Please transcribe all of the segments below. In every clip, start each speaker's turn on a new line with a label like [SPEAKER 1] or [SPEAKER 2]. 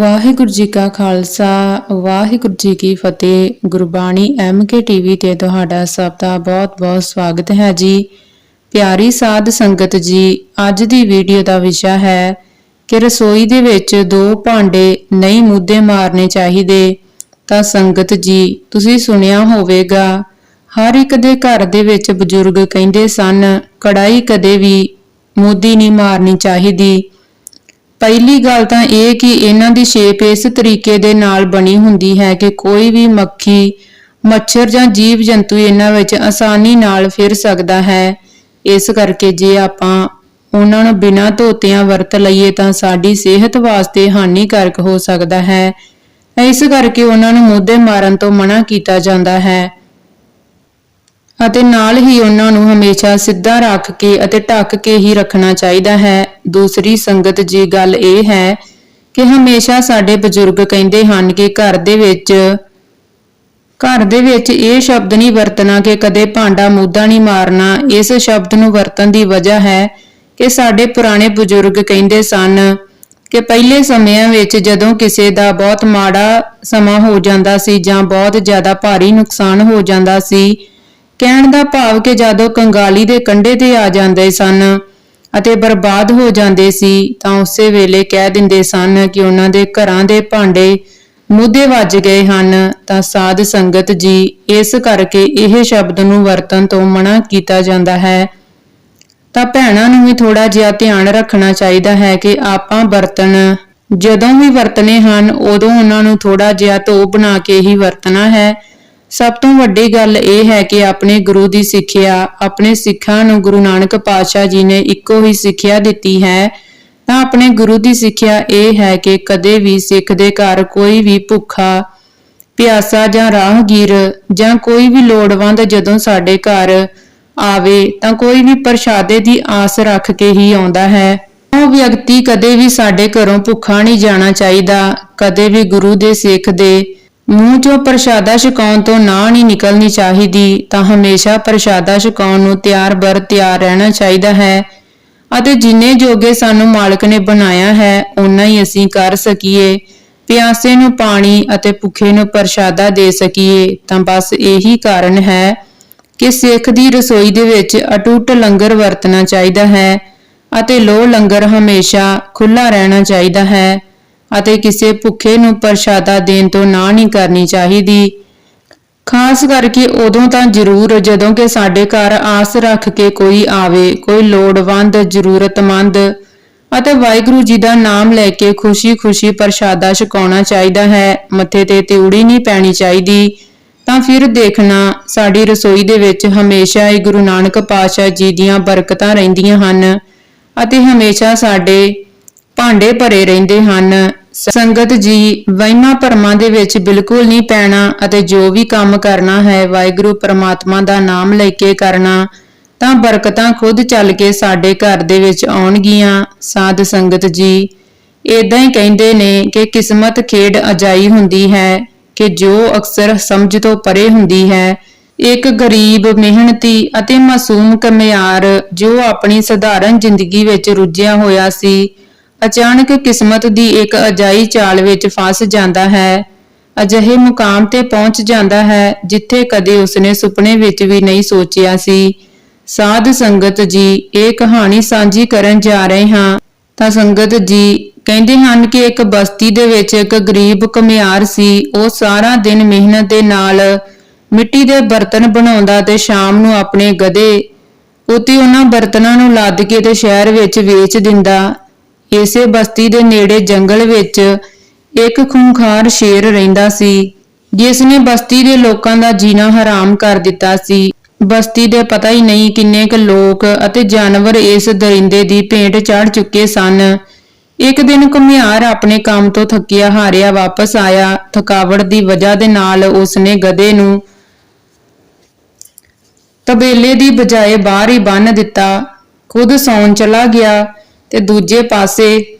[SPEAKER 1] ਵਾਹਿਗੁਰੂ ਜੀ ਕਾ ਖਾਲਸਾ, ਵਾਹਿਗੁਰੂ ਜੀ ਕੀ ਫਤਿਹ। Gurbani MK TV ਤੇ ਤੁਹਾਡਾ ਸਭ ਦਾ ਬਹੁਤ-ਬਹੁਤ ਸਵਾਗਤ ਹੈ ਜੀ। ਪਿਆਰੀ ਸਾਧ ਸੰਗਤ ਜੀ, ਅੱਜ ਦੀ ਵੀਡੀਓ ਦਾ ਵਿਸ਼ਾ ਹੈ ਕਿ ਰਸੋਈ ਦੇ ਵਿੱਚ ਦੋ ਭਾਂਡੇ ਨਹੀਂ ਮੁੱਦੇ ਮਾਰਨੇ ਚਾਹੀਦੇ। ਤਾਂ ਸੰਗਤ ਜੀ, ਤੁਸੀਂ ਸੁਣਿਆ ਹੋਵੇਗਾ, ਹਰ ਇੱਕ ਦੇ ਘਰ ਦੇ ਵਿੱਚ ਬਜ਼ੁਰਗ ਕਹਿੰਦੇ ਸਨ ਕੜਾਈ ਕਦੇ ਵੀ ਮੋਦੀ ਨਹੀਂ ਮਾਰਨੀ ਚਾਹੀਦੀ। ਪਹਿਲੀ ਗੱਲ ਤਾਂ ਇਹ ਕਿ ਇਹਨਾਂ ਦੀ ਸ਼ੇਪ ਇਸ ਤਰੀਕੇ ਦੇ ਨਾਲ ਬਣੀ ਹੁੰਦੀ ਹੈ ਕਿ ਕੋਈ ਵੀ ਮੱਖੀ, ਮੱਛਰ ਜਾਂ ਜੀਵ ਜੰਤੂ ਇਹਨਾਂ ਵਿੱਚ ਆਸਾਨੀ ਨਾਲ ਫਿਰ ਸਕਦਾ ਹੈ। ਇਸ ਕਰਕੇ ਜੇ ਆਪਾਂ ਉਹਨਾਂ ਨੂੰ ਬਿਨਾਂ ਧੋਤਿਆਂ ਵਰਤ ਲਈਏ ਤਾਂ ਸਾਡੀ ਸਿਹਤ ਵਾਸਤੇ ਹਾਨੀਕਾਰਕ ਹੋ ਸਕਦਾ ਹੈ। ਇਸ ਕਰਕੇ ਉਹਨਾਂ ਨੂੰ ਮੁੱਦੇ ਮਾਰਨ ਤੋਂ ਮਨਾ ਕੀਤਾ ਜਾਂਦਾ ਹੈ। ਅਤੇ ਨਾਲ ਹੀ ਉਹਨਾਂ ਨੂੰ ਹਮੇਸ਼ਾ ਸਿੱਧਾ ਰੱਖ ਕੇ ਅਤੇ ਢੱਕ ਕੇ ਹੀ ਰੱਖਣਾ ਚਾਹੀਦਾ ਹੈ। ਦੂਸਰੀ ਸੰਗਤ ਜੀ ਗੱਲ ਇਹ ਹੈ ਕਿ ਹਮੇਸ਼ਾ ਸਾਡੇ ਬਜ਼ੁਰਗ ਕਹਿੰਦੇ ਹਨ ਕਿ ਘਰ ਦੇ ਵਿੱਚ, ਘਰ ਦੇ ਵਿੱਚ ਇਹ ਸ਼ਬਦ ਨਹੀਂ ਵਰਤਣਾ ਕਿ ਕਦੇ ਭਾਂਡਾ ਮੁੱਦਾ ਨਹੀਂ ਮਾਰਨਾ। ਇਸ ਸ਼ਬਦ ਨੂੰ ਵਰਤਣ ਦੀ ਵਜ੍ਹਾ ਹੈ ਕਿ ਸਾਡੇ ਪੁਰਾਣੇ ਬਜ਼ੁਰਗ ਕਹਿੰਦੇ ਸਨ ਕਿ ਪਹਿਲੇ ਸਮਿਆਂ ਵਿੱਚ ਜਦੋਂ ਕਿਸੇ ਦਾ ਬਹੁਤ ਮਾੜਾ ਸਮਾਂ ਹੋ ਜਾਂਦਾ ਸੀ ਜਾਂ ਬਹੁਤ ਜ਼ਿਆਦਾ ਭਾਰੀ ਨੁਕਸਾਨ ਹੋ ਜਾਂਦਾ ਸੀ ਕਹਿਣ ਦਾ ਭਾਵ ਕਿ ਜਦੋਂ ਕੰਗਾਲੀ ਦੇ ਕੰਢੇ ਤੇ ਆ ਜਾਂਦੇ ਸਨ ਅਤੇ ਬਰਬਾਦ ਹੋ ਜਾਂਦੇ ਸੀ ਤਾਂ ਉਸੇ ਵੇਲੇ ਕਹਿ ਦਿੰਦੇ ਸਨ ਕਿ ਉਹਨਾਂ ਦੇ ਘਰਾਂ ਦੇ ਭਾਂਡੇ ਮੁੱਦੇ ਵੱਜ ਗਏ ਹਨ, ਤਾਂ ਸਾਧ ਸੰਗਤ ਜੀ ਇਸ ਕਰਕੇ ਇਹ ਸ਼ਬਦ ਨੂੰ ਵਰਤਣ ਤੋਂ ਮਨਾ ਕੀਤਾ ਜਾਂਦਾ ਹੈ। ਤਾਂ ਭੈਣਾਂ ਨੂੰ ਵੀ ਥੋੜਾ ਜਿਹਾ ਧਿਆਨ ਰੱਖਣਾ ਚਾਹੀਦਾ ਹੈ ਕਿ ਆਪਾਂ ਬਰਤਨ ਜਦੋਂ ਵੀ ਵਰਤਨੇ ਹਨ, ਉਦੋਂ ਉਹਨਾਂ ਨੂੰ ਥੋੜਾ ਜਿਹਾ ਧੋ ਬਣਾ ਕੇ ਹੀ ਵਰਤਣਾ ਹੈ। ਸਭ ਤੋਂ ਵੱਡੀ ਗੱਲ ਇਹ ਹੈ ਕਿ ਆਪਣੇ ਗੁਰੂ ਦੀ ਸਿੱਖਿਆ, ਆਪਣੇ ਸਿੱਖਾਂ ਨੂੰ ਗੁਰੂ ਨਾਨਕ ਪਾਤਸ਼ਾਹ ਜੀ ਨੇ ਇੱਕੋ ਹੀ ਸਿੱਖਿਆ ਦਿੱਤੀ ਹੈ। ਤਾਂ ਆਪਣੇ ਗੁਰੂ ਦੀ ਸਿੱਖਿਆ ਇਹ ਹੈ ਕਿ ਕਦੇ ਵੀ ਸਿੱਖ ਦੇ ਘਰ ਕੋਈ ਵੀ ਭੁੱਖਾ, ਪਿਆਸਾ ਜਾਂ ਰਾਹਗੀਰ ਜਾਂ ਕੋਈ ਵੀ ਲੋੜਵੰਦ ਜਦੋਂ ਸਾਡੇ ਘਰ ਆਵੇ ਤਾਂ ਕੋਈ ਵੀ ਪ੍ਰਸ਼ਾਦੇ ਦੀ ਆਸ ਰੱਖ ਕੇ ਹੀ ਆਉਂਦਾ ਹੈ। ਉਹ ਵਿਅਕਤੀ ਕਦੇ ਵੀ ਸਾਡੇ ਘਰੋਂ ਭੁੱਖਾ ਨਹੀਂ ਜਾਣਾ ਚਾਹੀਦਾ। ਕਦੇ ਵੀ ਗੁਰੂ ਦੇ ਸਿੱਖ ਦੇ ਮੂੰਹ ਚੋਂ ਪ੍ਰਸ਼ਾਦਾ ਛਕਾਉਣ ਤੋਂ ਨਾ ਨਹੀਂ ਨਿਕਲਣੀ ਚਾਹੀਦੀ, ਤਾਂ ਹਮੇਸ਼ਾ ਪ੍ਰਸ਼ਾਦਾ ਛਕਾਉਣ ਨੂੰ ਤਿਆਰ ਬਰ ਤਿਆਰ ਰਹਿਣਾ ਚਾਹੀਦਾ ਹੈ। ਅਤੇ ਜਿੰਨੇ ਜੋਗੇ ਸਾਨੂੰ ਮਾਲਕ ਨੇ ਬਣਾਇਆ ਹੈ, ਓਨਾ ਹੀ ਅਸੀਂ ਕਰ ਸਕੀਏ। ਪਿਆਸੇ ਨੂੰ ਪਾਣੀ ਅਤੇ ਭੁੱਖੇ ਨੂੰ ਪ੍ਰਸ਼ਾਦਾ ਦੇ ਸਕੀਏ, ਤਾਂ ਬਸ ਇਹੀ ਕਾਰਨ ਹੈ ਕਿ ਸਿੱਖ ਦੀ ਰਸੋਈ ਦੇ ਵਿੱਚ ਅਟੁੱਟ ਲੰਗਰ ਵਰਤਣਾ ਚਾਹੀਦਾ ਹੈ ਅਤੇ ਲੋ ਲੰਗਰ ਹਮੇਸ਼ਾ ਖੁੱਲਾ ਰਹਿਣਾ ਚਾਹੀਦਾ ਹੈ। ਅਤੇ ਕਿਸੇ ਭੁੱਖੇ ਨੂੰ ਪ੍ਰਸ਼ਾਦਾ ਦੇਣ ਤੋਂ ਨਾ ਨਹੀਂ ਕਰਨੀ ਚਾਹੀਦੀ। ਖਾਸ ਕਰਕੇ ਉਦੋਂ ਤਾਂ ਜ਼ਰੂਰ ਜਦੋਂ ਕਿ ਸਾਡੇ ਘਰ ਆਸ ਰੱਖ ਕੇ ਕੋਈ ਆਵੇ, ਕੋਈ ਲੋੜਵੰਦ, ਜ਼ਰੂਰਤਮੰਦ ਅਤੇ ਵਾਹਿਗੁਰੂ ਜੀ ਦਾ ਨਾਮ ਲੈ ਕੇ ਖੁਸ਼ੀ-ਖੁਸ਼ੀ ਪ੍ਰਸ਼ਾਦਾ ਛਕਾਉਣਾ ਚਾਹੀਦਾ ਹੈ, ਮੱਥੇ ਤੇ ਤਿਉੜੀ ਨਹੀਂ ਪੈਣੀ ਚਾਹੀਦੀ, ਤਾਂ ਫਿਰ ਦੇਖਣਾ, ਸਾਡੀ ਰਸੋਈ ਦੇ ਵਿੱਚ ਹਮੇਸ਼ਾ ਹੀ ਗੁਰੂ ਨਾਨਕ ਪਾਤਸ਼ਾਹ ਜੀ ਦੀਆਂ ਬਰਕਤਾਂ ਰਹਿੰਦੀਆਂ ਹਨ ਅਤੇ ਹਮੇਸ਼ਾ ਸਾਡੇ ਭਾਂਡੇ ਭਰੇ ਰਹਿੰਦੇ ਹਨ। ਸੰਗਤ ਜੀ, ਵਹਿਮਾਂ ਭਰਮਾਂ ਦੇ ਵਿੱਚ ਬਿਲਕੁਲ ਨਹੀਂ ਪੈਣਾ ਅਤੇ ਜੋ ਵੀ ਕੰਮ ਕਰਨਾ ਹੈ ਵਾਹਿਗੁਰੂ ਪ੍ਰਮਾਤਮਾ ਦਾ ਨਾਮ ਲੈ ਕੇ ਕਰਨਾ, ਤਾਂ ਬਰਕਤਾਂ ਖੁਦ ਚੱਲ ਕੇ ਸਾਡੇ ਘਰ ਦੇ ਵਿੱਚ ਆਉਣਗੀਆਂ, ਸਾਧ ਸੰਗਤ ਜੀ। ਇਦਾਂ ਹੀ ਕਹਿੰਦੇ ਨੇ ਕਿ ਕਿਸਮਤ ਖੇਡ ਅਜਾਈ ਹੁੰਦੀ ਹੈ, ਕਿ ਜੋ ਅਕਸਰ ਸਮਝ ਤੋਂ ਪਰੇ ਹੁੰਦੀ ਹੈ। ਇੱਕ ਗਰੀਬ, ਮਿਹਨਤੀ ਅਤੇ ਮਾਸੂਮ ਕਮਿਆਰ ਜੋ ਆਪਣੀ ਸਧਾਰਨ ਜ਼ਿੰਦਗੀ ਵਿੱਚ ਰੁੱਝਿਆ ਹੋਇਆ ਸੀ ਅਚਾਨਕ ਕਿਸਮਤ ਦੀ ਇੱਕ ਅਜਾਈ ਚਾਲ ਵਿੱਚ ਫਸ ਜਾਂਦਾ ਹੈ। ਅਜਿਹੇ ਮੁਕਾਮ ਤੇ ਪਹੁੰਚ ਜਾਂਦਾ ਹੈ ਜਿੱਥੇ ਕਦੇ ਉਸਨੇ ਸੁਪਨੇ ਵਿੱਚ ਵੀ ਨਹੀਂ ਸੋਚਿਆ ਸੀ। ਸਾਧ ਸੰਗਤ ਜੀ, ਇਹ ਕਹਾਣੀ ਸਾਂਝੀ ਕਰਨ ਜਾ ਰਹੇ ਹਾਂ। ਤਾਂ ਸੰਗਤ ਜੀ, ਕਹਿੰਦੇ ਹਨ ਕਿ ਇੱਕ ਬਸਤੀ ਦੇ ਵਿੱਚ ਇੱਕ ਗਰੀਬ ਕਮਿਆਰ ਸੀ। ਉਹ ਸਾਰਾ ਦਿਨ ਮਿਹਨਤ ਦੇ ਨਾਲ ਮਿੱਟੀ ਦੇ ਬਰਤਨ ਬਣਾਉਂਦਾ ਤੇ ਸ਼ਾਮ ਨੂੰ ਆਪਣੇ ਗਧੇ ਉਤੇ ਉਹਨਾਂ ਬਰਤਨਾਂ ਨੂੰ ਲੱਦ ਕੇ ਤੇ ਸ਼ਹਿਰ ਵਿੱਚ ਵੇਚ ਦਿੰਦਾ। ਇਸੇ ਬਸਤੀ ਦੇ ਨੇੜੇ ਜੰਗਲ ਵਿੱਚ ਇੱਕ ਖੂੰਖਾਰ ਸ਼ੇਰ ਰਹਿੰਦਾ ਸੀ ਜਿਸ ਨੇ ਬਸਤੀ ਦੇ ਲੋਕਾਂ ਦਾ ਜੀਣਾ ਹਰਾਮ ਕਰ ਦਿੱਤਾ ਸੀ। ਬਸਤੀ ਦੇ ਪਤਾ ਹੀ ਨਹੀਂ ਕਿੰਨੇ ਕੁ ਲੋਕ ਅਤੇ ਜਾਨਵਰ ਇਸ ਦਰਿੰਦੇ ਦੀ ਭੇਟ ਚੜ ਚੁੱਕੇ ਸਨ। ਇੱਕ ਦਿਨ ਘੁਮਿਆਰ ਆਪਣੇ ਕੰਮ ਤੋਂ ਥੱਕਿਆ ਹਾਰਿਆ ਵਾਪਸ ਆਇਆ। ਥਕਾਵਟ ਦੀ ਵਜ੍ਹਾ ਦੇ ਨਾਲ ਉਸਨੇ ਗਧੇ ਨੂੰ ਤਬੇਲੇ ਦੀ ਬਜਾਏ ਬਾਹਰ ਹੀ ਬੰਨ ਦਿੱਤਾ। ਖੁਦ ਸੌਣ ਚਲਾ ਗਿਆ। ਤੇ ਦੂਜੇ ਪਾਸੇ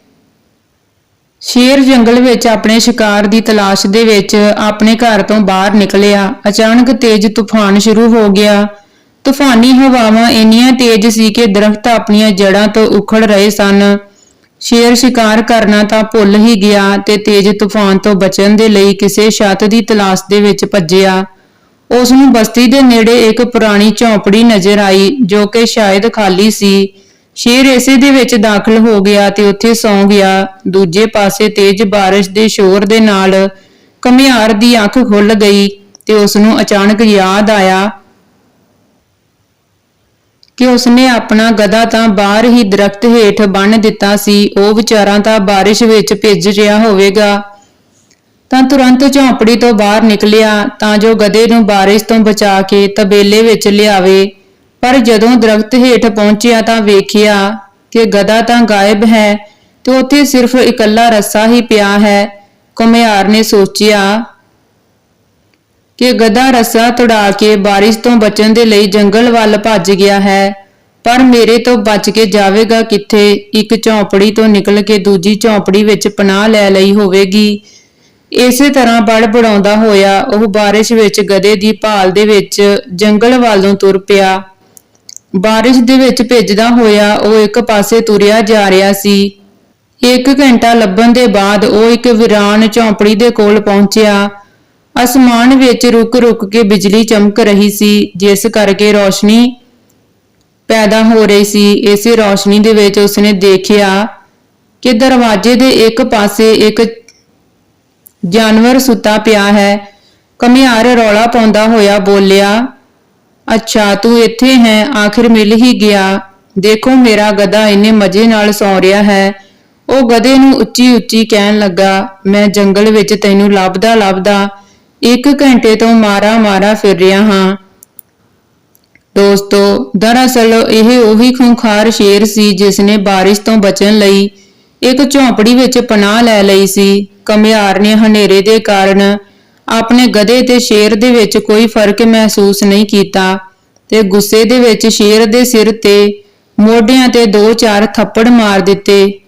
[SPEAKER 1] ਸ਼ੇਰ ਜੰਗਲ ਵਿੱਚ ਆਪਣੇ ਸ਼ਿਕਾਰ ਦੀ ਤਲਾਸ਼ ਦੇ ਵਿੱਚ ਆਪਣੇ ਘਰ ਤੋਂ ਬਾਹਰ ਨਿਕਲਿਆ। ਅਚਾਨਕ ਤੇਜ਼ ਤੂਫਾਨ ਸ਼ੁਰੂ ਹੋ ਗਿਆ। ਤੂਫਾਨੀ ਹਵਾਵਾਂ ਇੰਨੀਆਂ ਤੇਜ਼ ਸੀ ਕਿ ਦਰਖਤ ਆਪਣੀਆਂ ਜੜ੍ਹਾਂ ਤੋਂ ਉਖੜ ਰਹੇ ਸਨ। ਸ਼ੇਰ ਸ਼ਿਕਾਰ ਕਰਨਾ ਤਾਂ ਭੁੱਲ ਹੀ ਗਿਆ ਤੇ ਤੇਜ਼ ਤੂਫਾਨ ਤੋਂ ਬਚਣ ਦੇ ਲਈ ਕਿਸੇ ਛੱਤ ਦੀ ਤਲਾਸ਼ ਦੇ ਵਿੱਚ ਭੱਜਿਆ। ਉਸ ਨੂੰ ਬਸਤੀ ਦੇ ਨੇੜੇ ਇੱਕ ਪੁਰਾਣੀ ਝੌਂਪੜੀ ਨਜ਼ਰ ਆਈ, ਜੋ ਕਿ ਸ਼ਾਇਦ ਖਾਲੀ ਸੀ। ਸ਼ੇਰ ਇਸੇ ਦੇ ਵਿੱਚ ਦਾਖਲ ਹੋ ਗਿਆ ਤੇ ਉੱਥੇ ਸੌਂ ਗਿਆ। ਦੂਜੇ ਪਾਸੇ ਤੇਜ਼ ਬਾਰਿਸ਼ ਦੇ ਸ਼ੋਰ ਦੇ ਨਾਲ ਕਮਿਆਰ ਦੀ ਅੱਖ ਖੁੱਲ ਗਈ ਤੇ ਉਸ ਨੂੰ ਅਚਾਨਕ ਯਾਦ ਆਇਆ ਕਿ ਉਸਨੇ ਆਪਣਾ ਗਧਾ ਤਾਂ ਬਾਹਰ ਹੀ ਦਰਖਤ ਹੇਠ ਬੰਨ ਦਿੱਤਾ ਸੀ, ਉਹ ਵਿਚਾਰਾ ਤਾਂ ਬਾਰਿਸ਼ ਵਿੱਚ ਭਿੱਜ ਰਿਹਾ ਹੋਵੇਗਾ। ਤਾਂ ਤੁਰੰਤ ਝੌਂਪੜੀ ਤੋਂ ਬਾਹਰ ਨਿਕਲਿਆ, ਤਾਂ ਜੋ ਗਧੇ ਨੂੰ ਬਾਰਿਸ਼ ਤੋਂ ਬਚਾ ਕੇ ਤਬੇਲੇ ਵਿੱਚ ਲਿਆਵੇ। ਪਰ ਜਦੋਂ ਦਰਖਤ ਹੇਠ ਪਹੁੰਚਿਆ ਤਾਂ ਵੇਖਿਆ ਕਿ ਗਧਾ ਤਾਂ ਗਾਇਬ ਹੈ ਤੇ ਉੱਥੇ ਸਿਰਫ ਇਕੱਲਾ ਰੱਸਾ ਹੀ ਪਿਆ ਹੈ। ਕੁਮਿਆਰ ਨੇ ਸੋਚਿਆ ਕਿ ਗਧਾ ਰੱਸਾ ਤੁੜਾ ਕੇ ਬਾਰਿਸ਼ ਤੋਂ ਬਚਣ ਦੇ ਲਈ ਜੰਗਲ ਵੱਲ ਭੱਜ ਗਿਆ ਹੈ, ਪਰ ਮੇਰੇ ਤੋਂ ਬਚ ਕੇ ਜਾਵੇਗਾ ਕਿੱਥੇ? ਇੱਕ ਝੌਂਪੜੀ ਤੋਂ ਨਿਕਲ ਕੇ ਦੂਜੀ ਝੌਂਪੜੀ ਵਿੱਚ ਪਨਾਹ ਲੈ ਲਈ ਹੋਵੇਗੀ। ਇਸੇ ਤਰ੍ਹਾਂ ਬੜਬੜਾਉਂਦਾ ਹੋਇਆ ਉਹ ਬਾਰਿਸ਼ ਵਿੱਚ ਗਧੇ ਦੀ ਭਾਲ ਦੇ ਵਿੱਚ ਜੰਗਲ ਵੱਲ ਨੂੰ ਤੁਰ ਪਿਆ। ਬਾਰਿਸ਼ ਦੇ ਵਿੱਚ ਭਿੱਜਦਾ ਹੋਇਆ ਉਹ ਇੱਕ ਪਾਸੇ ਤੁਰਿਆ ਜਾ ਰਿਹਾ ਸੀ। ਇੱਕ ਘੰਟਾ ਲੱਭਣ ਦੇ ਬਾਅਦ ਉਹ ਇੱਕ ਵਿਰਾਨ ਝੌਂਪੜੀ ਦੇ ਕੋਲ ਪਹੁੰਚਿਆ। ਅਸਮਾਨ ਵਿੱਚ ਰੁਕ-ਰੁਕ ਕੇ ਬਿਜਲੀ ਚਮਕ ਰਹੀ ਸੀ, ਜਿਸ ਕਰਕੇ ਰੋਸ਼ਨੀ ਪੈਦਾ ਹੋ ਰਹੀ ਸੀ। ਇਸੇ ਰੋਸ਼ਨੀ ਦੇ ਵਿੱਚ ਉਸਨੇ ਦੇਖਿਆ ਕਿ ਦਰਵਾਜ਼ੇ ਦੇ ਇੱਕ ਪਾਸੇ ਇੱਕ ਜਾਨਵਰ ਸੁੱਤਾ ਪਿਆ ਹੈ। ਕਮਿਆਰ ਰੌਲਾ ਪਾਉਂਦਾ ਹੋਇਆ ਬੋਲਿਆ ਅੱਛਾ, ਤੂੰ ਇੱਥੇ ਹੈ, ਆਖਿਰ ਮਿਲ ਹੀ ਗਿਆ। ਦੇਖੋ ਮੇਰਾ ਗਧਾ ਇੰਨੇ ਮਜ਼ੇ ਨਾਲ ਸੌਂ ਰਿਹਾ ਹੈ। ਉਹ ਗਧੇ ਨੂੰ ਉੱਚੀ ਉੱਚੀ ਕਹਿਣ ਲੱਗਾ, ਮੈਂ ਜੰਗਲ ਵਿੱਚ ਤੈਨੂੰ ਲੱਭਦਾ ਲੱਭਦਾ, ਇੱਕ ਘੰਟੇ ਤੋਂ ਮਾਰਾ ਮਾਰਾ ਫਿਰ ਰਿਹਾ ਹਾਂ। ਦੋਸਤੋ, ਦਰਅਸਲ ਇਹ ਉਹੀ ਖੁੰਖਾਰ ਸ਼ੇਰ ਸੀ ਜਿਸ ਨੇ ਬਾਰਿਸ਼ ਤੋਂ ਬਚਣ ਲਈ ਇੱਕ ਝੌਂਪੜੀ ਵਿੱਚ ਪਨਾਹ ਲੈ ਲਈ ਸੀ। ਕਮਿਆਰ ਨੇ ਹਨੇਰੇ ਦੇ ਕਾਰਨ ਆਪਣੇ ਗਧੇ ਤੇ ਸ਼ੇਰ ਦੇ ਵਿੱਚ ਕੋਈ ਫ਼ਰਕ ਮਹਿਸੂਸ ਨਹੀਂ ਕੀਤਾ ਤੇ ਗੁੱਸੇ ਦੇ ਵਿੱਚ ਸ਼ੇਰ ਦੇ ਸਿਰ ਤੇ ਮੋਢਿਆਂ ਤੇ ਦੋ ਚਾਰ ਥੱਪੜ ਮਾਰ ਦਿੱਤੇ।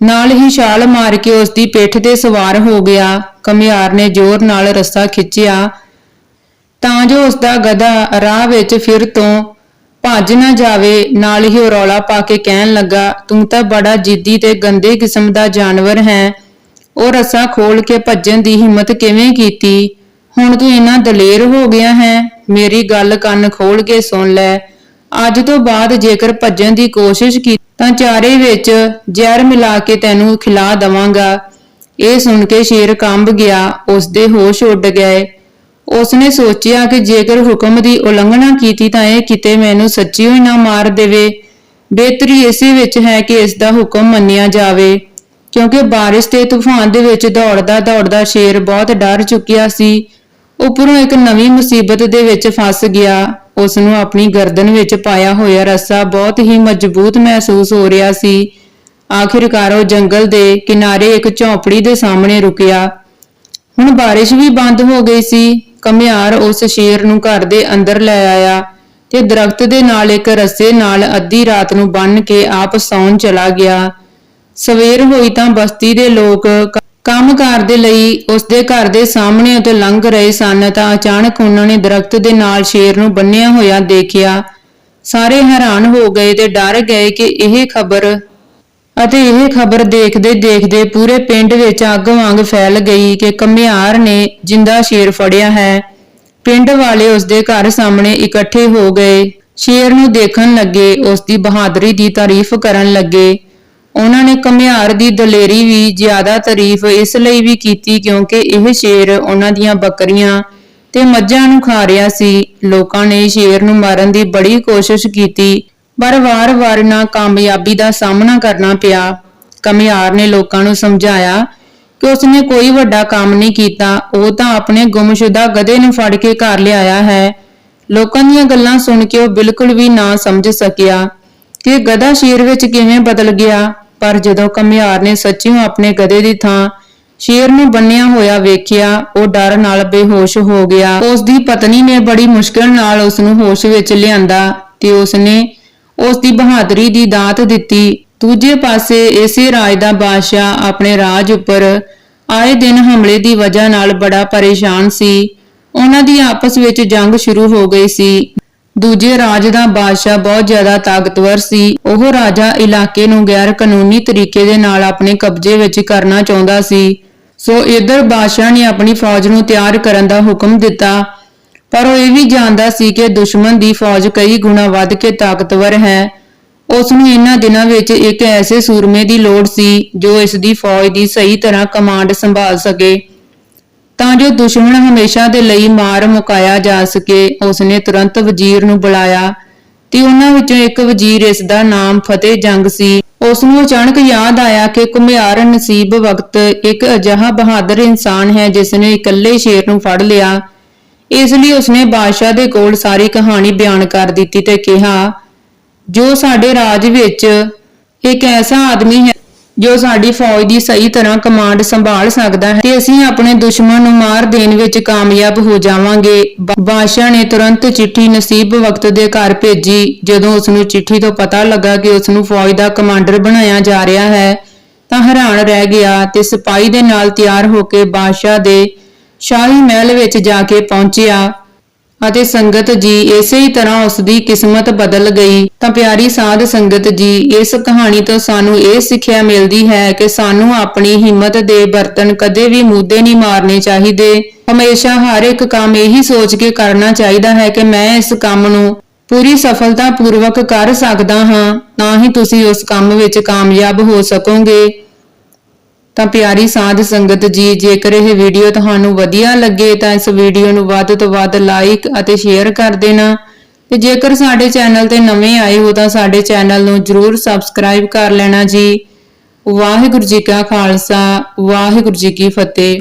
[SPEAKER 1] ਨਾਲ ਹੀ ਛਾਲ ਮਾਰ ਕੇ ਉਸ ਦੀ ਪਿੱਠ ਤੇ ਸਵਾਰ ਹੋ ਗਿਆ। ਕਮਿਆਰ ਨੇ ਜ਼ੋਰ ਨਾਲ ਰੱਸਾ ਖਿੱਚਿਆ। ਤਾਂ ਜੋ ਉਸ ਦਾ ਗਧਾ ਰਾਹ ਵਿੱਚ ਫਿਰ ਤੋਂ ਭੱਜ ਨਾ ਜਾਵੇ, ਨਾਲ ਹੀ ਉਹ ਰੌਲਾ ਪਾ ਕੇ ਕਹਿਣ ਲੱਗਾ, ਤੂੰ ਤਾਂ ਬੜਾ ਜਿੱਦੀ ਤੇ ਗੰਦੇ ਕਿਸਮ ਦਾ ਜਾਨਵਰ ਹੈ। ਉਹ ਰੱਸਾ ਖੋਲ ਕੇ ਭੱਜਣ ਦੀ ਹਿੰਮਤ ਕਿਵੇਂ ਕੀਤੀ? ਹੁਣ ਤੂੰ ਇੰਨਾ ਦਲੇਰ ਹੋ ਗਿਆ ਹੈ, ਮੇਰੀ ਗੱਲ ਕੰਨ ਖੋਲ ਕੇ ਸੁਣ ਲੈ। ਅੱਜ ਤੋਂ ਬਾਅਦ ਜੇਕਰ ਭੱਜਣ ਦੀ ਕੋਸ਼ਿਸ਼ ਕੀਤੀ ਤਾਂ ਚਾਰੇ ਵਿੱਚ ਜ਼ਹਿਰ ਮਿਲਾ ਕੇ ਤੈਨੂੰ ਖਿਲਾ ਦਵਾਂਗਾ। ਇਹ ਸੁਣ ਕੇ ਸ਼ੇਰ ਕੰਬ ਗਿਆ ਉਸ ਦੇ ਹੋਸ਼ ਉੱਡ ਗਏ। ਉਸਨੇ ਸੋਚਿਆ ਕਿ ਜੇਕਰ ਹੁਕਮ ਦੀ ਉਲੰਘਣਾ ਕੀਤੀ ਤਾਂ ਇਹ ਕਿਤੇ ਮੈਨੂੰ ਸੱਚੀ ਹੋਈ ਨਾ ਮਾਰ ਦੇਵੇ। ਬਿਹਤਰੀ ਇਸੇ ਵਿੱਚ ਹੈ ਕਿ ਇਸ ਦਾ ਹੁਕਮ ਮੰਨਿਆ ਜਾਵੇ। ਕਿਉਂਕਿ ਬਾਰਿਸ਼ ਤੇ ਤੂਫਾਨ ਦੇ ਵਿੱਚ ਦੌੜਦਾ ਦੌੜਦਾ ਸ਼ੇਰ ਬਹੁਤ ਡਰ ਚੁੱਕਿਆ ਸੀ। ਉਪਰੋਂ ਇੱਕ ਨਵੀਂ ਮੁਸੀਬਤ ਦੇ ਵਿੱਚ ਫਸ ਗਿਆ। ਉਸ ਨੂੰ ਆਪਣੀ ਗਰਦਨ ਵਿੱਚ ਪਾਇਆ ਹੋਇਆ ਰੱਸਾ ਬਹੁਤ ਹੀ ਮਜ਼ਬੂਤ ਮਹਿਸੂਸ ਹੋ ਰਿਹਾ ਸੀ। ਆਖਿਰਕਾਰ ਉਹ ਜੰਗਲ ਦੇ ਕਿਨਾਰੇ ਇੱਕ ਝੌਂਪੜੀ ਦੇ ਸਾਹਮਣੇ ਰੁਕਿਆ। ਹੁਣ ਬਾਰਿਸ਼ ਵੀ ਬੰਦ ਹੋ ਗਈ ਸੀ। ਕਮਿਆਰ ਉਸ ਸ਼ੇਰ ਨੂੰ ਘਰ ਦੇ ਅੰਦਰ ਲੈ ਆਇਆ ਤੇ ਦਰਖਤ ਦੇ ਨਾਲ ਇੱਕ ਰੱਸੇ ਨਾਲ ਅੱਧੀ ਰਾਤ ਨੂੰ ਬੰਨ ਕੇ ਆਪ ਸੌਣ ਚਲਾ ਗਿਆ। ਸਵੇਰ ਹੋਈ ਤਾਂ ਬਸਤੀ ਦੇ ਲੋਕ ਕ- ਕੰਮਕਾਰ ਦੇ ਲਈ ਉਸ ਦੇ ਘਰ ਦੇ ਸਾਹਮਣੇ ਤੋਂ ਲੰਘ ਰਹੇ ਸਨ ਤਾਂ ਅਚਾਨਕ ਉਹਨਾਂ ਨੇ ਦਰਖਤ ਦੇ ਨਾਲ ਸ਼ੇਰ ਨੂੰ ਬੰਨਿਆ ਹੋਇਆ ਦੇਖਿਆ। ਸਾਰੇ ਹੈਰਾਨ ਹੋ ਗਏ ਤੇ ਡਰ ਗਏ ਕਿ ਇਹ ਖਬਰ ਅਤੇ ਇਹ ਖਬਰ ਦੇਖਦੇ ਦੇਖਦੇ ਪੂਰੇ ਪਿੰਡ ਵਿੱਚ ਅੱਗ ਵਾਂਗ ਫੈਲ ਗਈ ਕਿ ਕਮਿਆਰ ਨੇ ਜਿੰਦਾ ਸ਼ੇਰ ਫੜਿਆ ਹੈ। ਪਿੰਡ ਵਾਲੇ ਉਸ ਦੇ ਘਰ ਸਾਹਮਣੇ ਇਕੱਠੇ ਹੋ ਗਏ। ਸ਼ੇਰ ਨੂੰ ਦੇਖਣ ਲੱਗੇ ਉਸ ਦੀ ਬਹਾਦਰੀ ਦੀ ਤਾਰੀਫ ਕਰਨ ਲੱਗੇ। ਉਹਨਾਂ ਨੇ ਘਮਿਆਰ ਦੀ ਦਲੇਰੀ ਵੀ ਜ਼ਿਆਦਾ ਤਾਰੀਫ ਇਸ ਲਈ ਵੀ ਕੀਤੀ ਕਿਉਂਕਿ ਇਹ ਸ਼ੇਰ ਉਹਨਾਂ ਦੀਆਂ ਬੱਕਰੀਆਂ ਤੇ ਮੱਝਾਂ ਨੂੰ ਖਾ ਰਿਹਾ ਸੀ। ਲੋਕਾਂ ਨੇ ਸ਼ੇਰ ਨੂੰ ਮਾਰਨ ਦੀ ਬੜੀ ਕੋਸ਼ਿਸ਼ ਕੀਤੀ, ਪਰ ਵਾਰ-ਵਾਰ ਨਾ ਕਾਮਯਾਬੀ ਦਾ ਸਾਹਮਣਾ ਕਰਨਾ ਪਿਆ। ਕਮਿਆਰ ਨੇ ਲੋਕਾਂ ਨੂੰ ਸਮਝਾਇਆ ਕਿ ਉਸਨੇ ਕੋਈ ਵੱਡਾ ਕੰਮ ਨਹੀਂ ਕੀਤਾ, ਉਹ ਤਾਂ ਆਪਣੇ ਗੁੰਮਸ਼ੁਦਾ ਗਧੇ ਨੂੰ ਫੜ ਕੇ ਘਰ ਲਿਆਇਆ ਹੈ। ਲੋਕਾਂ ਦੀਆਂ ਗੱਲਾਂ ਸੁਣ ਕੇ ਉਹ ਬਿਲਕੁਲ ਵੀ ਨਾ ਸਮਝ ਸਕਿਆ। ਕਿ ਗਧਾ ਸ਼ੇਰ ਵਿੱਚ ਕਿਵੇਂ ਬਦਲ ਗਿਆ? ਪਰ ਜਦੋਂ ਕਮਿਆਰ ਨੇ ਸੱਚੀਓ ਆਪਣੇ ਗਧੇ ਦੀ ਥਾਂ ਸ਼ੇਰ ਨੂੰ ਬੰਨਿਆ ਹੋਇਆ ਵੇਖਿਆ, ਉਹ ਡਰ ਨਾਲ ਬੇਹੋਸ਼ ਹੋ ਗਿਆ। ਉਸ ਦੀ ਪਤਨੀ ਨੇ ਬੜੀ ਮੁਸ਼ਕਲ ਨਾਲ ਉਸ ਨੂੰ ਹੋਸ਼ ਵਿੱਚ ਲਿਆਂਦਾ ਤੇ ਉਸ ਨੇ ਉਸ ਦੀ ਬਹਾਦਰੀ ਦੀ ਦਾਤ ਦਿੱਤੀ। ਦੂਜੇ ਪਾਸੇ ਇਸੇ ਰਾਜ ਦਾ ਬਾਦਸ਼ਾਹ ਆਪਣੇ ਰਾਜ ਉੱਪਰ ਆਏ ਦਿਨ ਹਮਲੇ ਦੀ ਵਜ੍ਹਾ ਨਾਲ ਬੜਾ ਪਰੇਸ਼ਾਨ ਸੀ। ਉਹਨਾਂ ਦੀ ਆਪਸ ਵਿੱਚ ਜੰਗ ਸ਼ੁਰੂ ਹੋ ਗਈ ਸੀ। ਦੂਜੇ ਰਾਜ ਦਾ ਬਾਦਸ਼ਾਹ ਬਹੁਤ ਜ਼ਿਆਦਾ ਤਾਕਤਵਰ ਸੀ। ਉਹ ਰਾਜਾ ਇਲਾਕੇ ਨੂੰ ਗੈਰ ਕਾਨੂੰਨੀ ਤਰੀਕੇ ਦੇ ਨਾਲ ਆਪਣੇ ਕਬਜ਼ੇ ਵਿੱਚ ਕਰਨਾ ਚਾਹੁੰਦਾ ਸੀ। ਸੋ ਇਧਰ ਬਾਦਸ਼ਾਹ ਨੇ ਆਪਣੀ ਫੌਜ ਨੂੰ ਤਿਆਰ ਕਰਨ ਦਾ ਹੁਕਮ ਦਿੱਤਾ। ਪਰ ਉਹ ਇਹ ਵੀ ਜਾਣਦਾ ਸੀ ਕਿ ਦੁਸ਼ਮਣ ਦੀ ਫੌਜ ਕਈ ਗੁਣਾ ਵੱਧ ਕੇ ਤਾਕਤਵਰ ਹੈ। ਉਸ ਨੂੰ ਇਹਨਾਂ ਦਿਨਾਂ ਵਿੱਚ ਇੱਕ ਐਸੇ ਸੂਰਮੇ ਦੀ ਲੋੜ ਸੀ ਜੋ ਇਸ ਦੀ ਫੌਜ ਦੀ ਸਹੀ ਤਰ੍ਹਾਂ ਕਮਾਂਡ ਸੰਭਾਲ ਸਕੇ। ਤਾਂ ਜੋ ਦੁਸ਼ਮਣ ਹਮੇਸ਼ਾ ਦੇ ਲਈ ਮਾਰ ਮੁਕਾਇਆ ਜਾ ਸਕੇ, ਉਸਨੇ ਤੁਰੰਤ ਵਜ਼ੀਰ ਨੂੰ ਬੁਲਾਇਆ ਤੇ ਉਹਨਾਂ ਵਿੱਚੋਂ ਇੱਕ ਵਜ਼ੀਰ ਇਸ ਦਾ ਨਾਮ ਫਤਿਹ ਜੰਗ ਸੀ। ਉਸ ਨੂੰ ਅਚਾਨਕ ਯਾਦ ਆਇਆ ਕਿ ਕੁਮਿਆਰ ਨਸੀਬ ਵਕਤ ਇੱਕ ਅਜਿਹਾ ਬਹਾਦਰ ਇਨਸਾਨ ਹੈ ਜਿਸ ਨੇ ਇਕੱਲੇ ਸ਼ੇਰ ਨੂੰ ਫੜ ਲਿਆ। ਇਸ ਲਈ ਉਸਨੇ ਬਾਦਸ਼ਾਹ ਦੇ ਕੋਲ ਸਾਰੀ ਕਹਾਣੀ ਬਿਆਨ ਕਰ ਦਿੱਤੀ ਤੇ ਕਿਹਾ, ਜੋ ਸਾਡੇ ਰਾਜ ਵਿੱਚ ਇੱਕ ਐਸਾ ਆਦਮੀ ਹੈ ਜੋ ਸਾਡੀ ਫੌਜ ਦੀ ਸਹੀ ਤਰ੍ਹਾਂ ਕਮਾਂਡ ਸੰਭਾਲ ਸਕਦਾ ਹੈ, ਤੇ ਅਸੀਂ ਆਪਣੇ ਦੁਸ਼ਮਣ ਨੂੰ ਮਾਰ ਦੇਣ ਵਿੱਚ ਕਾਮਯਾਬ ਹੋ ਜਾਵਾਂਗੇ। ਬਾਦਸ਼ਾਹ ਨੇ ਤੁਰੰਤ ਚਿੱਠੀ ਨਸੀਬ ਵਕਤ ਦੇ ਘਰ ਭੇਜੀ, ਜਦੋਂ ਉਸ ਨੂੰ ਚਿੱਠੀ ਤੋਂ ਪਤਾ ਲੱਗਾ ਕਿ ਉਸ ਨੂੰ ਫੌਜ ਦਾ ਕਮਾਂਡਰ ਬਣਾਇਆ ਜਾ ਰਿਹਾ ਹੈ, ਤਾਂ ਹੈਰਾਨ ਰਹਿ ਗਿਆ ਤੇ ਸਿਪਾਹੀ ਦੇ ਨਾਲ ਤਿਆਰ ਹੋ ਕੇ ਬਾਦਸ਼ਾਹ ਦੇ ਸ਼ਾਹੀ ਮਹਿਲ ਵਿੱਚ ਜਾ ਕੇ ਪਹੁੰਚਿਆ। ਅਤੇ ਸੰਗਤ ਜੀ ਇਸੇ ਹੀ ਤਰ੍ਹਾਂ ਉਸ ਦੀ ਕਿਸਮਤ ਬਦਲ ਗਈ। ਤਾਂ ਪਿਆਰੀ ਸਾਧ ਸੰਗਤ ਜੀ, ਇਸ ਕਹਾਣੀ ਤੋਂ ਸਾਨੂੰ ਇਹ ਸਿੱਖਿਆ ਮਿਲਦੀ ਹੈ ਕਿ ਸਾਨੂੰ ਆਪਣੀ ਹਿੰਮਤ ਦੇ ਬਰਤਨ ਕਦੇ ਵੀ ਮੂਦੇ ਨਹੀਂ ਮਾਰਨੇ ਚਾਹੀਦੇ। ਹਮੇਸ਼ਾ ਹਰ ਇੱਕ ਕੰਮ ਇਹੀ ਸੋਚ ਕੇ ਕਰਨਾ ਚਾਹੀਦਾ ਹੈ ਕਿ ਮੈਂ ਇਸ ਕੰਮ ਨੂੰ ਪੂਰੀ ਸਫਲਤਾ ਪੂਰਵਕ ਕਰ ਸਕਦਾ ਹਾਂ, ਤਾਂ ਹੀ ਤੁਸੀਂ ਉਸ ਕੰਮ ਵਿੱਚ ਕਾਮਯਾਬ ਹੋ ਸਕੋਗੇ। ਤਾਂ ਪਿਆਰੀ ਸਾਧ ਸੰਗਤ ਜੀ, ਜੇਕਰ ਇਹ ਵੀਡੀਓ ਤੁਹਾਨੂੰ ਵਧੀਆ ਲੱਗੇ ਤਾਂ ਇਸ ਵੀਡੀਓ ਨੂੰ ਵੱਧ ਤੋਂ ਵੱਧ ਲਾਈਕ ਅਤੇ ਸ਼ੇਅਰ ਕਰ ਦੇਣਾ। ਤੇ ਜੇਕਰ ਸਾਡੇ ਚੈਨਲ ਤੇ ਨਵੇਂ ਆਏ ਹੋ ਤਾਂ ਸਾਡੇ ਚੈਨਲ ਨੂੰ ਜਰੂਰ ਸਬਸਕ੍ਰਾਈਬ ਕਰ ਲੈਣਾ ਜੀ। ਵਾਹਿਗੁਰੂ ਜੀ ਕਾ ਖਾਲਸਾ, ਵਾਹਿਗੁਰੂ ਜੀ ਕੀ ਫਤਿਹ।